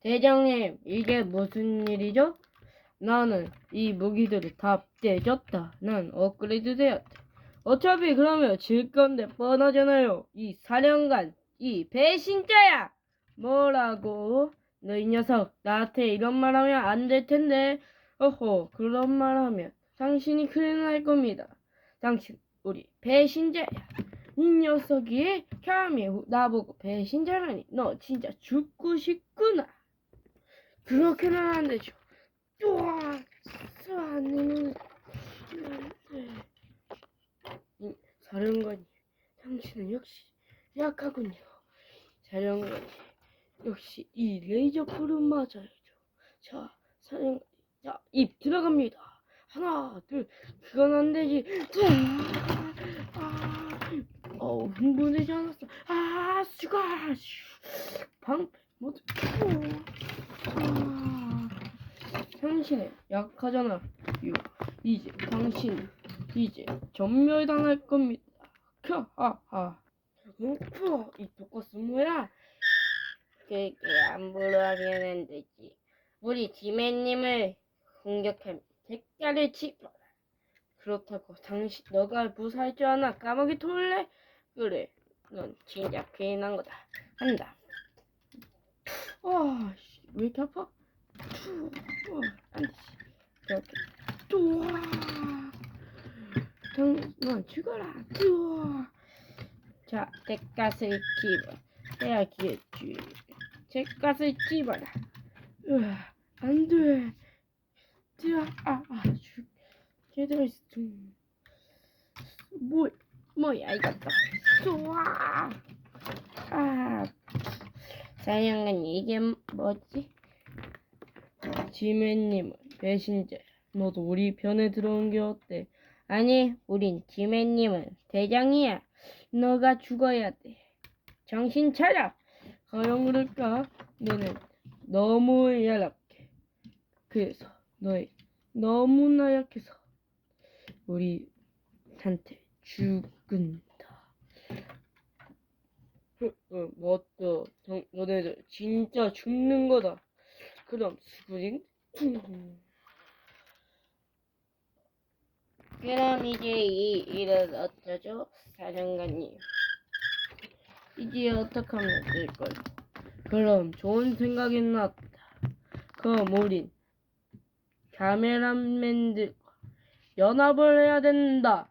대장님, 이게 무슨 일이죠? 나는 이 무기들을 다 떼줬다. 난 업그레이드 되었다. 어차피 그러면 질 건데 뻔하잖아요. 이 사령관, 이 배신자야! 뭐라고? 너 이 녀석, 나한테 이런 말 하면 안 될 텐데. 어허, 그런 말 하면 당신이 큰일 날 겁니다. 당신, 우리 배신자야. 이 녀석이 감히 나보고 배신자라니. 너 진짜 죽고 싶구나. 그렇게는 안 되죠. 우와, 쏴는 이 사령관님, 당신은 역시 약하군요. 사령관님, 역시 이 레이저 불은 맞아야죠. 자, 사령관, 자, 입 들어갑니다. 하나, 둘, 그건 안 되지. 자, 아, 어, 흥분되지 않았어. 아, 수가, 슈, 방패 모두. 아, 당신은 약하잖아. 요, 이제 당신 이제 전멸당할 겁니다. 캬하하. 어, 이 독거스 뭐야? 그게 함부로 하면 안 되지. 우리 지매님을 공격하면 대가를 치러라. 그렇다고 당신 너가 무사할 줄 아나 까마귀 토을래? 그래, 넌 진짜 난 거다. 한다. 아, 씨, 왜 이렇게 아파? 투, 어, 안 돼. 이렇게. 또, 당, 넌 죽어라. 또. 자, 대가스를 집어. 빼야겠지. 대가스를 집어라. 으아, 안 돼. 으아, 아, 아, 죽. 제대로 있어. 좀. 뭐, 뭐야, 이것도. 좋아. 아, 사냥은 이게 뭐지? 지매님은 배신자. 너도 우리 편에 들어온 게 어때? 아니, 우린 지매님은 대장이야. 너가 죽어야 돼. 정신 차려. 과연 그럴까? 너는 너무 열악해. 그래서 너희 너무나 약해서 우리한테 죽은다. 어, 맞다. 정, 너네들 진짜 죽는 거다. 그럼 수구링? 그럼 이제 이 일은 어쩌죠? 사령관님. 이제 어떻게 하면 될까요? 그럼 좋은 생각이 났다. 그럼 우린 카메라맨들과 연합을 해야 된다.